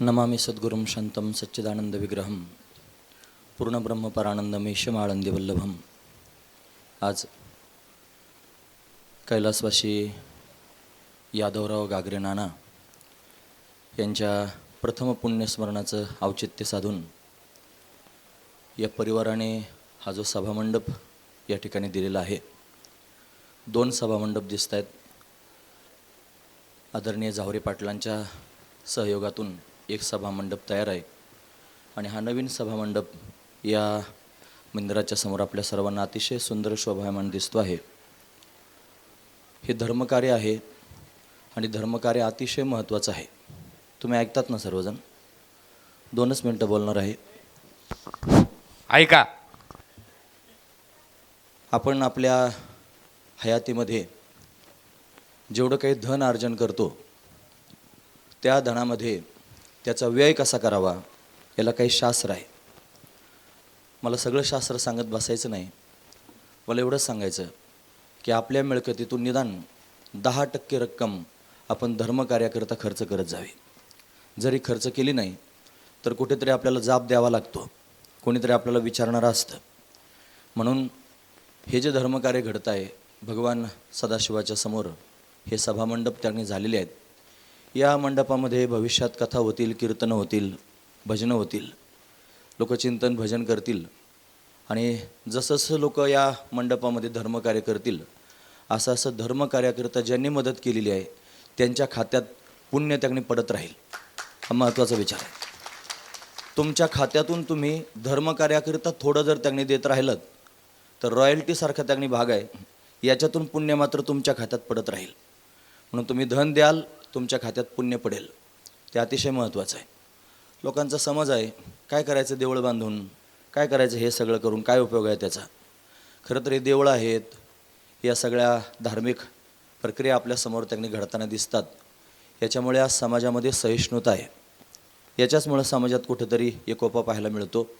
नमामि सद्गुरुं शन्तं सच्चिदानन्दविग्रहं पूर्णब्रह्मपरानन्दमेशमाळंदीवल्लभम आज कैलासवासी यादवराव गागरे नाना यांच्या प्रथम पुण्यस्मरणाचं औचित्य साधून या परिवाराने हा जो सभामंडप या ठिकाणी दिलेला आहे दोन सभामंडप दिसत आहेत आदरणीय जावरे पाटलांच्या सहयोगातून एक सभामंडप तयार आहे. आणि हा नवीन सभामंडप या मंदिराच्या समोर आपल्या सर्वांना अतिशय सुंदर शोभायमान दिसतो आहे. हे धर्मकार्य आहे आणि धर्मकार्य अतिशय महत्त्वाचं आहे. तुम्ही ऐकतात ना सर्वजण? दोनच मिनटं बोलणार आहे. ऐका. आपण आपल्या हयातीमध्ये जेवढं काही धन अर्जन करतो त्या धनामध्ये त्याचा व्यय कसा करावा? याला काही शास्त्र आहे. मला सगळं शास्त्र सांगत बसायचं नाही. मला एवढंच सांगायचं की आपल्या मिळकतीतून निदान दहा टक्के रक्कम आपण धर्मकार्याकरता खर्च करत जावी. जरी खर्च केली नाही तर कुठेतरी आपल्याला जाब द्यावा लागतो. कोणीतरी आपल्याला विचारणारं असतं. म्हणून हे जे धर्मकार्य घडत आहे भगवान सदाशिवाच्या समोर हे सभामंडप त्यांनी झालेले आहेत. या मंडपामध्ये भविष्यात कथा होतील कीर्तनं होतील भजनं होतील. लोकचिंतन भजन करतील. आणि जसंजसं लोक या मंडपामध्ये धर्मकार्य करतील असं असं धर्मकार्याकरिता ज्यांनी मदत केलेली आहे त्यांच्या खात्यात पुण्य त्यांनी पडत राहील. हा महत्त्वाचा विचार आहे. तुमच्या खात्यातून तुम्ही धर्मकार्याकरिता थोडं जर त्यांनी देत राहिलं तर रॉयल्टीसारखा त्यांनी भाग आहे याच्यातून पुण्य मात्र तुमच्या खात्यात पडत राहील. म्हणून तुम्ही धन द्याल तुमच्या खात्यात पुण्य पडेल. ते अतिशय महत्त्वाचं आहे. लोकांचा समज आहे काय करायचं देवळं बांधून? काय करायचं हे सगळं करून? काय उपयोग आहे त्याचा? खरं तर हे देवळं आहेत या सगळ्या धार्मिक प्रक्रिया आपल्यासमोर त्यांनी घडताना दिसतात. याच्यामुळे आज समाजामध्ये सहिष्णुता आहे. याच्याचमुळं समाजात कुठंतरी एकोपा पाहायला मिळतो.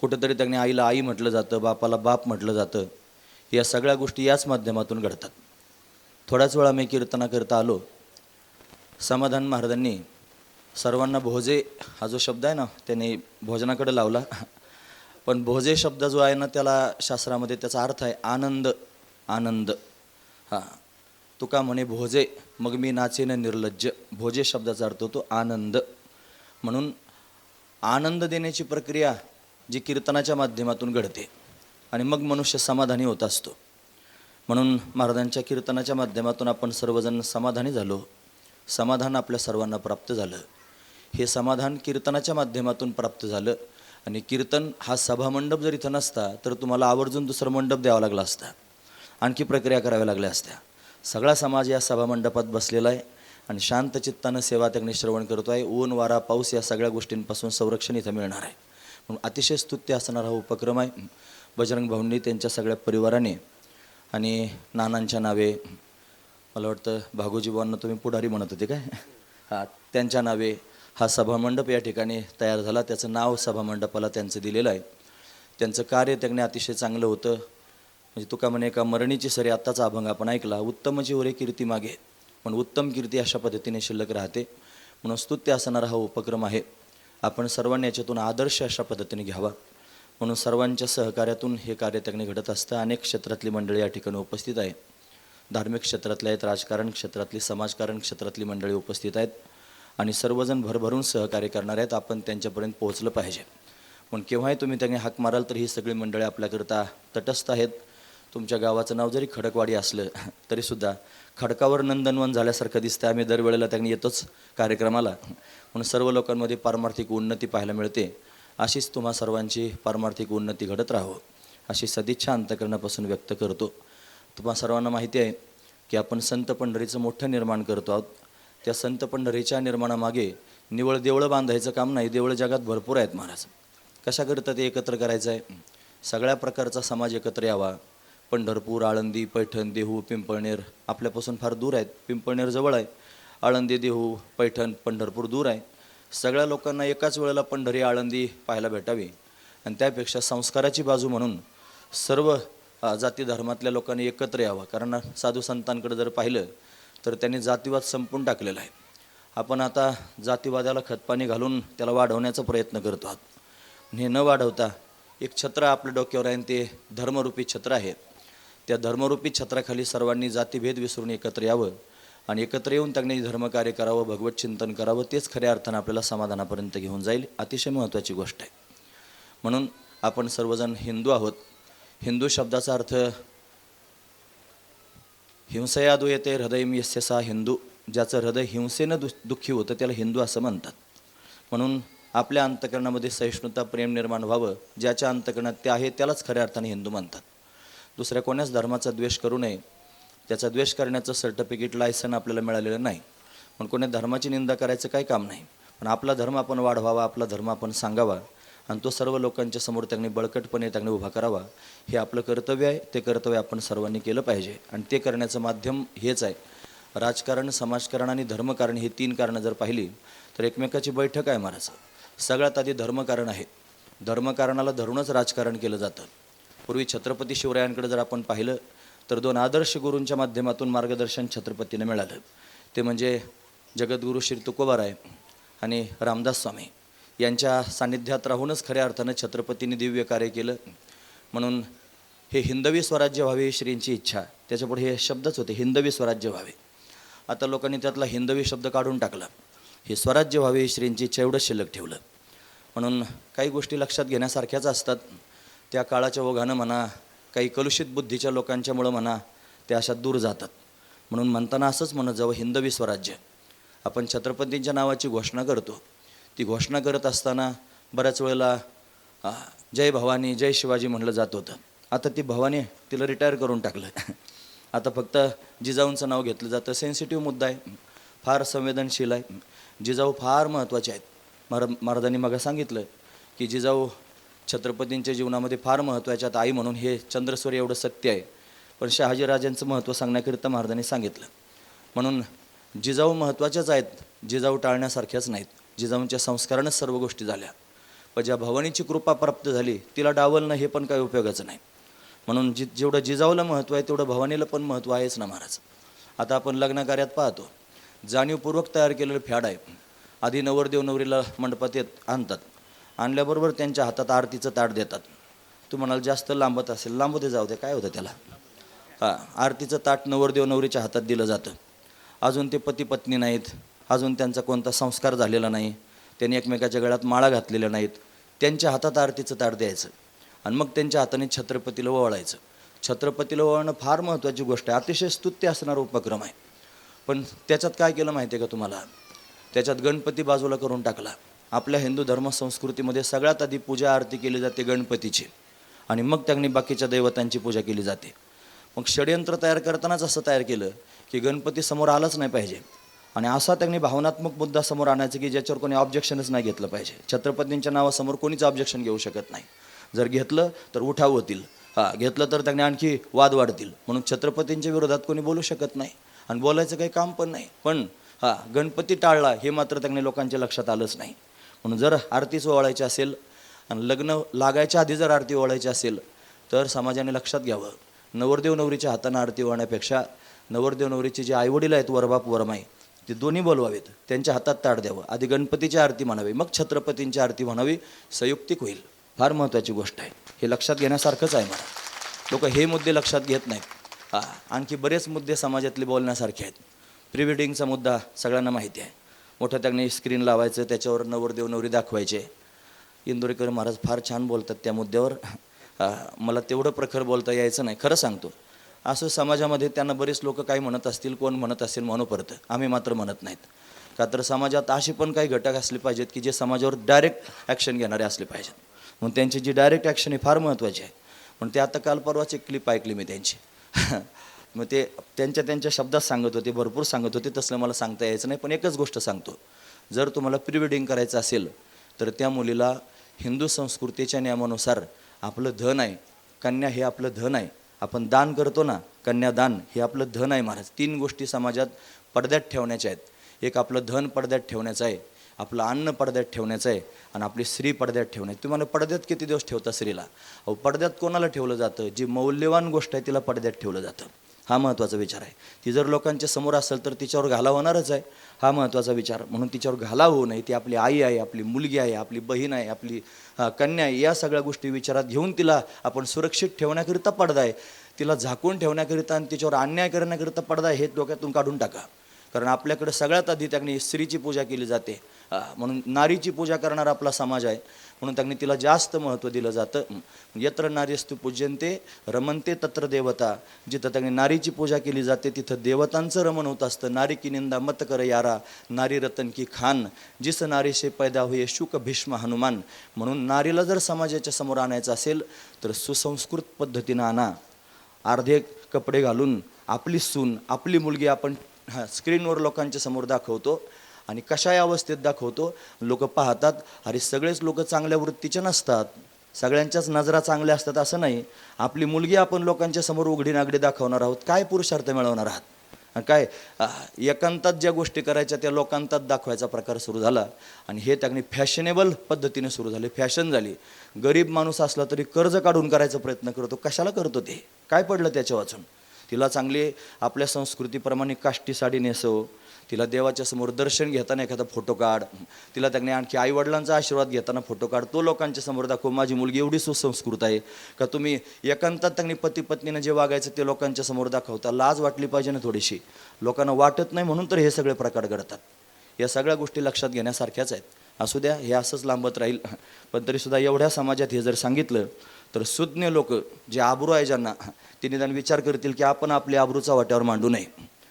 कुठंतरी त्यांनी आईला आई म्हटलं जातं बापाला बाप म्हटलं जातं. या सगळ्या गोष्टी याच माध्यमातून घडतात. थोड्याच वेळा मी कीर्तनाकरता आलो समाधान महाराजांनी सर्वांना भोजे हा जो शब्द आहे ना त्याने भोजनाकडे लावला. पण भोजे शब्द जो आहे ना त्याला शास्त्रामध्ये त्याचा अर्थ आहे आनंद आनंद. हां. तुका म्हणे भोजे मग मी नाचेन निर्लज्ज. भोजे शब्दाचा अर्थ होतो आनंद. म्हणून आनंद देण्याची प्रक्रिया जी कीर्तनाच्या माध्यमातून घडते आणि मग मनुष्य समाधानी होत असतो. म्हणून महाराजांच्या कीर्तनाच्या माध्यमातून आपण सर्वजण समाधानी झालो. समाधान आपल्या सर्वांना प्राप्त झालं. हे समाधान कीर्तनाच्या माध्यमातून प्राप्त झालं. आणि कीर्तन हा सभामंडप जर इथं नसता तर तुम्हाला आवर्जून दुसरं मंडप द्यावा लागला असता. आणखी प्रक्रिया कराव्या लागल्या असत्या. सगळा समाज या सभामंडपात बसलेला आहे. आणि शांत चित्तानं सेवा त्यांनी श्रवण करतो आहे. ऊन वारा पाऊस या सगळ्या गोष्टींपासून संरक्षण इथं मिळणार आहे. म्हणून अतिशय स्तुत्य असणारा हा उपक्रम आहे. बजरंग भाऊंनी त्यांच्या सगळ्या परिवाराने आणि नानांच्या नावे मला वाटतं भागोजी बुवांना तुम्ही पुढारी म्हणत होते काय? हा त्यांच्या नावे हा सभामंडप या ठिकाणी तयार झाला. त्याचं नाव सभामंडपाला त्यांचं दिलेलं आहे. त्यांचं कार्य त्यांनी अतिशय चांगलं होतं. म्हणजे तुका म्हणे एका मरणीची सरी आत्ताचा अभंग आपण ऐकला. उत्तमची ओरे कीर्ती मागे. पण उत्तम कीर्ती अशा पद्धतीने शिल्लक राहते. म्हणून स्तुत्य असणारा हा उपक्रम आहे. आपण सर्वांनी याच्यातून आदर्श अशा पद्धतीने घ्यावा. म्हणून सर्वांच्या सहकार्यातून हे कार्य त्यांनी घडत असतं. अनेक क्षेत्रातली मंडळी या ठिकाणी उपस्थित आहे धार्मिक क्षेत्रातले आहेत राजकारण क्षेत्रातली समाजकारण क्षेत्रातली मंडळी उपस्थित आहेत आणि सर्वजण भरभरून सहकार्य करणार आहेत. आपण त्यांच्यापर्यंत पोहोचलं पाहिजे. पण केव्हाही तुम्ही त्यांनी हाक माराल तर ही सगळी मंडळी आपल्याकरता तटस्थ आहेत. तुमच्या गावाचं नाव जरी खडकवाडी असलं तरीसुद्धा खडकावर नंदनवन झाल्यासारखं दिसतं आम्ही दरवेळेला त्यांनी येतोच कार्यक्रमाला. म्हणून सर्व लोकांमध्ये पारमार्थिक उन्नती पाहायला मिळते. अशीच तुम्हा सर्वांची पारमार्थिक उन्नती घडत राहो अशी सदिच्छा अंतकरणापासून व्यक्त करतो. तुम्हा सर्वांना माहिती आहे की आपण संत पंढरीचं मोठं निर्माण करतो आहोत. त्या संत पंढरीच्या निर्माणामागे निवळ देवळं बांधायचं काम नाही देवळं जगात भरपूर आहेत महाराज. कशाकरता ते एकत्र करायचं आहे सगळ्या प्रकारचा समाज एकत्र यावा. पंढरपूर आळंदी पैठण देहू पिंपळनेर आपल्यापासून फार दूर आहेत. पिंपळनेर जवळ आहे. आळंदी देहू पैठण पंढरपूर दूर आहे. सगळ्या लोकांना एकाच वेळेला पंढरी आळंदी पाहायला भेटावी. आणि त्यापेक्षा संस्काराची बाजू म्हणून सर्व जाती धर्मातल्या लोकांनी एकत्र यावं. कारण साधू संतांकडे जर पाहिलं तर त्यांनी जातीवाद संपून टाकलेला आहे. आपण आता जातीवादाला खतपाणी घालून त्याला वाढवण्याचा प्रयत्न करतो आहोत. हे न वाढवता एक छत्र आपल्या डोक्यावर आहे आणि ते धर्मरूपी छत्र आहे. त्या धर्मरूपी छत्राखाली सर्वांनी जातीभेद विसरून एकत्र यावं आणि एकत्र येऊन त्यांनी धर्मकार्य करावं भगवत चिंतन करावं तेच खऱ्या अर्थानं आपल्याला समाधानापर्यंत घेऊन जाईल. अतिशय महत्त्वाची गोष्ट आहे. म्हणून आपण सर्वजण हिंदू आहोत. हिंदू शब्दाचा अर्थ हिंसयादू येते हृदय यस्य सा हिंदू ज्याचं हृदय हिंसेनं दु दुःखी होतं त्याला हिंदू असं म्हणतात. म्हणून आपल्या अंतकरणामध्ये सहिष्णुता प्रेम निर्माण व्हावं ज्याच्या अंतकरणात ते आहे त्यालाच खऱ्या अर्थाने हिंदू म्हणतात. दुसऱ्या कोण्याच धर्माचा द्वेष करू नये त्याचा द्वेष करण्याचं सर्टिफिकेट लायसन आपल्याला मिळालेलं नाही. पण कोणी धर्माची निंदा करायचं काही काम नाही. पण आपला धर्म आपण वाढवावा आपला धर्म आपण सांगावा आणि तो सर्व लोकांच्या समोर त्यांनी बळकटपणे त्यांनी उभा करावा. हे आपलं कर्तव्य आहे. ते कर्तव्य आपण सर्वांनी केलं पाहिजे. आणि ते करण्याचं माध्यम हेच आहे. राजकारण समाजकारण आणि धर्मकारण ही तीन कारणं जर पाहिली तर एकमेकाची बैठक आहे महाराज सगळ्यात आधी धर्मकारण आहे. धर्मकारणाला धरूनच राजकारण केलं जातं. पूर्वी छत्रपती शिवरायांकडे जर आपण पाहिलं तर दोन आदर्श गुरूंच्या माध्यमातून मार्गदर्शन छत्रपतीने मिळालं. ते म्हणजे जगद्गुरू श्री तुकोबाराय आणि रामदास स्वामी. यांच्या सान्निध्यात राहूनच खऱ्या अर्थानं छत्रपतींनी दिव्य कार्य केलं. म्हणून हे हिंदवी स्वराज्य व्हावे ही श्रींची इच्छा. त्याच्यापुढे हे शब्दच होते हिंदवी स्वराज्य व्हावे. आता लोकांनी त्यातला हिंदवी शब्द काढून टाकला. हे स्वराज्य व्हावे ही श्रींची इच्छा एवढंच शिल्लक ठेवलं. म्हणून काही गोष्टी लक्षात घेण्यासारख्याच असतात. त्या काळाच्या ओघानं म्हणा काही कलुषित बुद्धीच्या लोकांच्यामुळं म्हणा त्या अशा दूर जातात. म्हणून म्हणताना असंच म्हणत जावं हिंदवी स्वराज्य. आपण छत्रपतींच्या नावाची घोषणा करतो. ती घोषणा करत असताना बऱ्याच वेळेला जय भवानी जय शिवाजी म्हटलं जात होतं. आता ती भवानी तिला रिटायर करून टाकलं. आता फक्त जिजाऊंचं नाव घेतलं जातं. सेन्सिटिव्ह मुद्दा आहे. फार संवेदनशील आहे. जिजाऊ फार महत्त्वाचे आहेत. महारा महाराजांनी मग सांगितलं की जिजाऊ छत्रपतींच्या जीवनामध्ये फार महत्त्वाच्या आहेत. आई म्हणून हे चंद्रसूर्य एवढं सत्य आहे. पण शहाजीराजांचं महत्त्व सांगण्याकरिता महाराजांनी सांगितलं. म्हणून जिजाऊ महत्त्वाच्याच आहेत. जिजाऊ टाळण्यासारख्याच नाहीत. जिजाऊंच्या संस्कारानं सर्व गोष्टी झाल्या. पण ज्या भवानीची कृपा प्राप्त झाली तिला डावलणं हे पण काही उपयोगाचं नाही. म्हणून जि जेवढं जिजाऊला महत्त्व आहे तेवढं भवानीला पण महत्त्व आहेच ना महाराज. आता आपण लग्नकार्यात पाहतो. जाणीवपूर्वक तयार केलेलं फॅड आहे. आधी नवरदेव नवरीला मंडपात येत आणतात. आणल्याबरोबर त्यांच्या हातात आरतीचं ताट देतात. तू म्हणाल जास्त लांबत असेल. लांबू दे जाऊ दे. काय होतं त्याला? हां आरतीचं ताट नवरदेव नवरीच्या हातात दिलं जातं. अजून ते पती पत्नी नाहीत. अजून त्यांचा कोणता संस्कार झालेला नाही. त्यांनी एकमेकाच्या गळ्यात माळा घातलेल्या नाहीत. त्यांच्या हातात आरतीचं ताट द्यायचं. आणि मग त्यांच्या हाताने छत्रपतीला ओवाळायचं. छत्रपतीला ओवाळणं फार महत्त्वाची गोष्ट आहे. अतिशय स्तुत्य असणारा उपक्रम आहे. पण त्याच्यात काय केलं माहिती आहे का तुम्हाला? त्याच्यात गणपती बाजूला करून टाकला. आपल्या हिंदू धर्म संस्कृतीमध्ये सगळ्यात आधी पूजा आरती केली जाते गणपतीची. आणि मग त्यांनी बाकीच्या दैवतांची पूजा केली जाते. मग षडयंत्र तयार करतानाच असं तयार केलं की गणपती समोर आलाच नाही पाहिजे. आणि असा त्यांनी भावनात्मक मुद्दा समोर आणायचा की ज्याच्यावर कोणी ऑब्जेक्शनच नाही घेतलं पाहिजे. छत्रपतींच्या नावासमोर कोणीच ऑब्जेक्शन घेऊ शकत नाही. जर घेतलं तर उठाव होतील. हां घेतलं तर त्यांनी आणखी वाद वाढतील. म्हणून छत्रपतींच्या विरोधात कोणी बोलू शकत नाही. आणि बोलायचं काही काम पण नाही. पण हां गणपती टाळला हे मात्र त्यांनी लोकांच्या लक्षात आलंच नाही. म्हणून जर आरतीच ओवाळायची असेल आणि लग्न लागायच्या आधी जर आरती ओवाळायची असेल तर समाजाने लक्षात घ्यावं. नवरदेव नवरीच्या हातानं आरती ओवाळण्यापेक्षा नवरदेव नवरीचे जे आईवडील आहेत वरबाप वरमाई ते दोन्ही बोलवावेत. त्यांच्या हातात ताट द्यावं. आधी गणपतीची आरती म्हणावी. मग छत्रपतींची आरती म्हणावी. संयुक्तिक होईल. फार महत्त्वाची गोष्ट आहे. हे लक्षात घेण्यासारखंच आहे मला. लोक हे मुद्दे लक्षात घेत नाहीत. हां आणखी बरेच मुद्दे समाजातले बोलण्यासारखे आहेत. प्री वेडिंगचा मुद्दा सगळ्यांना माहिती आहे. मोठ्या त्याने स्क्रीन लावायचं त्याच्यावर नवरदेव नवरी दाखवायचे. इंदोरीकर महाराज फार छान बोलतात त्या मुद्द्यावर. मला तेवढं प्रखर बोलता यायचं नाही. खरं सांगतो. असं समाजामध्ये त्यांना बरेच लोक काही म्हणत असतील कोण म्हणत असेल म्हणू आम्ही मात्र म्हणत नाहीत. का तर समाजात असे पण काही घटक असले पाहिजेत की जे समाजावर डायरेक्ट ॲक्शन घेणारे असले पाहिजेत. म्हणून त्यांची जी डायरेक्ट ॲक्शन ही फार महत्त्वाची आहे. पण ते आता काल परवाच एक क्लिप ऐकली मी त्यांची. मग ते त्यांच्या त्यांच्या शब्दात सांगत होते भरपूर सांगत होते तसलं मला सांगता यायचं नाही पण एकच गोष्ट सांगतो. जर तुम्हाला प्री वेडिंग करायचं असेल तर त्या मुलीला हिंदू संस्कृतीच्या नियमानुसार आपलं धन आहे कन्या हे आपलं धन आहे आपण दान करतो ना कन्यादान हे आपलं धन आहे महाराज. तीन गोष्टी समाजात पडद्यात ठेवण्याच्या आहेत. एक आपलं धन पडद्यात ठेवण्याचं आहे आपलं अन्न पडद्यात ठेवण्याचं आहे आणि आपली स्त्री पडद्यात ठेवण्याची. तुम्हाला पडद्यात किती दिवस ठेवता स्त्रीला? अहो पडद्यात कोणाला ठेवलं जातं? जी मौल्यवान गोष्ट आहे तिला पडद्यात ठेवलं जातं. हा महत्त्वाचा विचार आहे. ती जर लोकांच्या समोर असेल तर तिच्यावर घाला होणारच आहे. हा महत्त्वाचा विचार. म्हणून तिच्यावर घाला होऊ नये. ती आपली आई आहे आपली मुलगी आहे आपली बहीण आहे आपली कन्या आहे या सगळ्या गोष्टी विचारात घेऊन तिला आपण सुरक्षित ठेवण्याकरिता पडदा आहे. तिला झाकून ठेवण्याकरिता आणि तिच्यावर अन्याय करण्याकरिता पडदा आहे हे डोक्यातून काढून टाका. कारण आपल्याकडे सगळ्यात आधी त्यांनी स्त्रीची पूजा केली जाते. म्हणून नारीची पूजा करणारा आपला समाज आहे. म्हणून त्यांनी तिला जास्त महत्त्व दिलं जातं. यत्र नारीस्तू पूज्यंते रमनते तत्र देवता. जिथं त्यांनी नारीची पूजा केली जाते तिथं देवतांचं रमण होत असतं. नारी की निंदा मत कर यारा नारी रतन की खान. जिस नारीशे पैदा होये शुक भीष्म हनुमान. म्हणून नारीला जर समाजाच्या समोर आणायचं असेल तर सुसंस्कृत पद्धतीनं आणा. अर्धे कपडे घालून आपली सून आपली मुलगी आपण हां स्क्रीनवर लोकांच्या समोर दाखवतो आणि कशा या अवस्थेत दाखवतो. लोक पाहतात अरे सगळेच लोक चांगल्या वृत्तीचे नसतात. सगळ्यांच्याच नजरा चांगल्या असतात असं नाही. आपली मुलगी आपण लोकांच्या समोर उघडी नागडी दाखवणार आहोत. काय पुरुषार्थ मिळवणार आहात? काय? एकांतात ज्या गोष्टी करायच्या त्या लोकांतात दाखवायचा प्रकार सुरू झाला. आणि हे त्यांनी फॅशनेबल पद्धतीने सुरू झाले. फॅशन झाली. गरीब माणूस असला तरी कर्ज काढून करायचा प्रयत्न करतो. कशाला करतो ते? काय पडलं त्याच्या वाचून? तिला चांगली आपल्या संस्कृतीप्रमाणे काष्टी साडी नेसव तिला देवाच्या समोर दर्शन घेताना एखादा फोटो काढ. तिला त्यांनी आणखी आईवडिलांचा आशीर्वाद घेताना फोटो काढ. तो लोकांच्या समोर दाखव माझी मुलगी एवढी सुसंस्कृत आहे. का तुम्ही एकांतात त्यांनी पती पत्नीनं जे वागायचं ते लोकांच्या समोर दाखवता लाज वाटली पाहिजे ना थोडीशी. लोकांना वाटत नाही म्हणून तर हे सगळे प्रकार घडतात. या सगळ्या गोष्टी लक्षात घेण्यासारख्याच आहेत. असू द्या हे असंच लांबत राहील. पण तरीसुद्धा एवढ्या समाजात हे जर सांगितलं तर सुज्ञ लोक जे आबरू आहे ज्यांना ते निदान विचार करतील की आपण आपल्या आबरूचा वाट्यावर मांडू नये.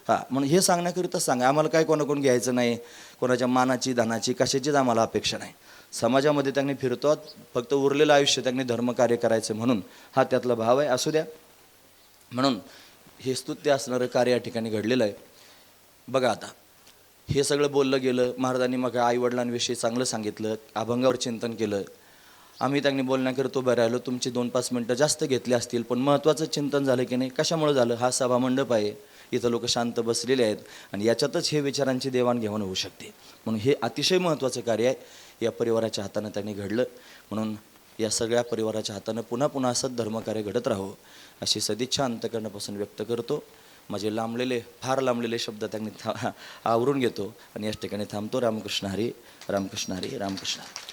हां म्हणून हे सांगण्याकरिताच सांगा. आम्हाला काय कोणाकडून घ्यायचं नाही? कोणाच्या मानाची धनाची कशाचीच आम्हाला अपेक्षा नाही. समाजामध्ये त्यांनी फिरतो फक्त उरलेलं आयुष्य त्यांनी धर्मकार्य करायचं म्हणून हा त्यातला भाव आहे. असू द्या. म्हणून हे स्तुत्य असणारं कार्य या ठिकाणी घडलेलं आहे. बघा आता. हे सगळं बोललं गेलं महाराजांनी मग आईवडिलांविषयी चांगलं सांगितलं अभंगावर चिंतन केलं आम्ही त्यांनी बोलण्याकरता उभे राहिलो. तुमची दोन पाच मिनटं जास्त घेतली असतील पण महत्त्वाचं चिंतन झालं की नाही? कशामुळे झालं? हा सभामंडप आहे. इथं लोक शांत बसलेले आहेत. आणि याच्यातच हे विचारांची देवाणघेवाण होऊ शकते. म्हणून हे अतिशय महत्त्वाचं कार्य आहे. या परिवाराच्या हातानं त्यांनी घडलं. म्हणून या सगळ्या परिवाराच्या हातानं पुन्हा पुन्हा असंच धर्मकार्य घडत राहो अशी सदिच्छा अंतकरणापासून व्यक्त करतो. माझे लांबलेले फार लांबलेले शब्द त्यांनी था आवरून घेतो. आणि याच ठिकाणी थांबतो. रामकृष्ण हरी रामकृष्ण हरी रामकृष्ण हरी.